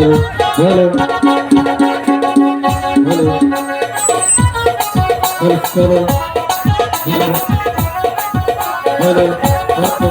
hello hello hello hello hello hello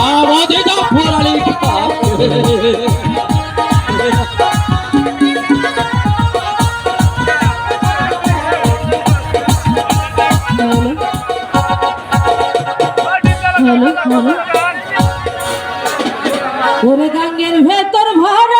আমাদের তো হলো হ্যালো ওরে গাঙ্গের ভেতর ভরা